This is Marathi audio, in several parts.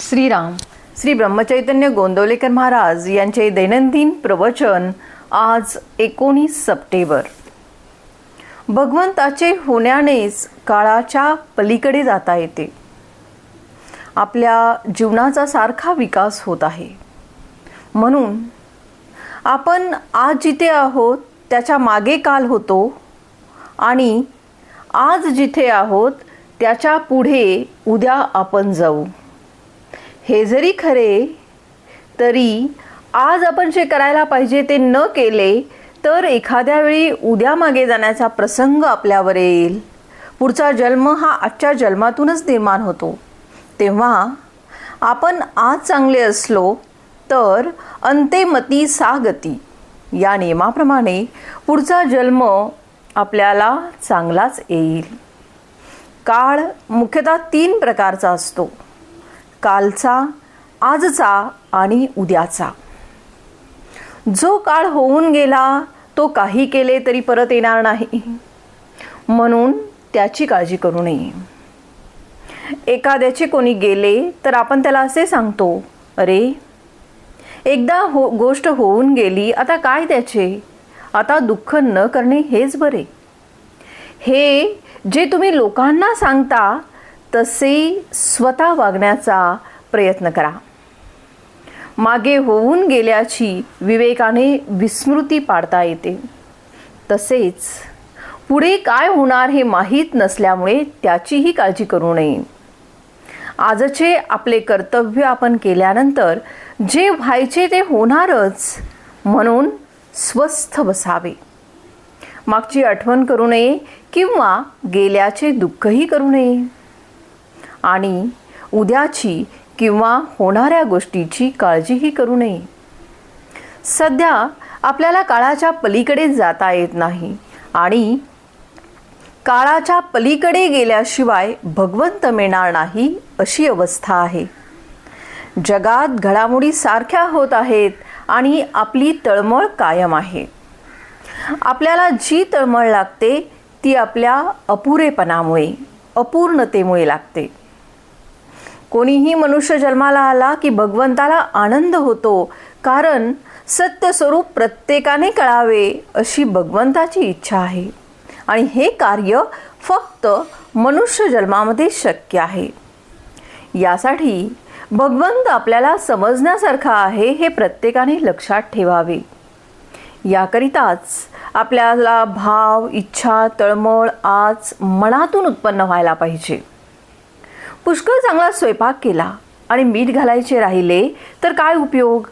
श्रीराम. श्री ब्रह्मचैतन्य गोंदवलेकर महाराज यांचे दैनंदिन प्रवचन आज एकोणीस सप्टेंबर. भगवंताचे होण्यानेच काळाच्या पलीकडे जाता येते. आपल्या जीवनाचा सारखा विकास होत आहे. म्हणून आपण आज जिथे आहोत त्याच्यामागे काल होतो आणि आज जिथे आहोत त्याच्या पुढे उद्या आपण जाऊ. हे जरी खरे तरी आज आपण जे करायला पाहिजे ते न केले तर एखाद्या वेळी उद्या मागे जाण्याचा प्रसंग आपल्यावर येईल. पुढचा जन्म हा आजच्या जन्मातूनच निर्माण होतो. तेव्हा आपण आज चांगले असलो तर अंतेमती सागती. या नियमाप्रमाणे पुढचा जन्म आपल्याला चांगलाच येईल. काळ मुख्यतः तीन प्रकारचा असतो. कालचा आजचा आणि उद्याचा. जो काळ होऊन गेला तो काही केले तरी परत येणार नाही. म्हणून त्याची काळजी करू नये. एखाद्याचे कोणी गेले तर आपण त्याला असे सांगतो अरे एकदा हो गोष्ट होऊन गेली आता काय त्याचे? आता दुःख न करणे हेच बरे. हे जे तुम्ही लोकांना सांगता तसे स्वतः वागण्याचा प्रयत्न करा. मागे होऊन गेल्याची विवेकाने विस्मृती पाडता येते. तसेच पुढे काय होणार हे माहीत नसल्यामुळे त्याचीही काळजी करू नये. आजचे आपले कर्तव्य आपण केल्यानंतर जे व्हायचे ते होणारच म्हणून स्वस्थ बसावे. मागची आठवण करू नये किंवा गेल्याचे दुःखही करू नये. आणि उद्याची किंवा होणाऱ्या गोष्टीची काळजीही करू नये. सध्या आपल्याला काळाच्या पलीकडे जाता येत नाही आणि काळाच्या पलीकडे गेल्याशिवाय भगवंत मिळणार नाही अशी अवस्था आहे. जगात घडामोडी सारख्या होत आहेत आणि आपली तळमळ कायम आहे. आपल्याला जी तळमळ लागते ती आपल्या अपुरेपणामुळे अपूर्णतेमुळे लागते. कोणीही मनुष्य जन्माला आला की भगवंताला आनंद होतो. कारण सत्य स्वरूप प्रत्येकाने कळावे अशी भगवंताची इच्छा आहे. आणि हे कार्य फक्त मनुष्य जन्मामध्ये शक्य आहे. यासाठी भगवंत आपल्याला समजण्यासारखा आहे हे प्रत्येकाने लक्षात ठेवावे. याकरिताच आपल्याला भाव इच्छा तळमळ आज मनातून उत्पन्न व्हायला पाहिजे. पुष्कळ चांगला स्वयंपाक केला आणि मीठ घालायचे राहिले तर काय उपयोग?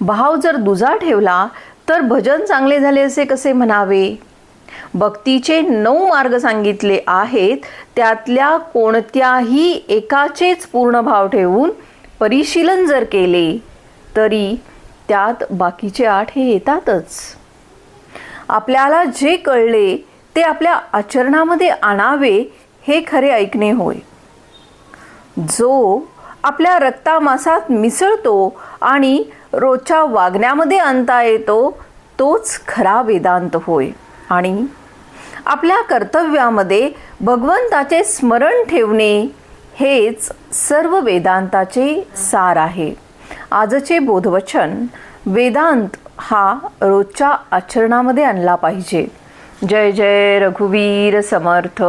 भाव जर दुजा ठेवला तर भजन चांगले झाले असे कसे म्हणावे? भक्तीचे नऊ मार्ग सांगितले आहेत त्यातल्या कोणत्याही एकाचेच पूर्ण भाव ठेवून परिशीलन जर केले तरी त्यात बाकीचे आठ हे येतातच. आपल्याला जे कळले ते आपल्या आचरणामध्ये आणावे हे खरे ऐकणे होय. जो आपल्या रक्तामासात मिसळतो आणि रोजच्या वागण्यामध्ये आणता येतो तोच खरा वेदांत होय. आणि आपल्या कर्तव्यामध्ये भगवंताचे स्मरण ठेवणे हेच सर्व वेदांताचे सार आहे. आजचे बोधवचन वेदांत हा रोजच्या आचरणामध्ये आणला पाहिजे. जय जय रघुवीर समर्थ.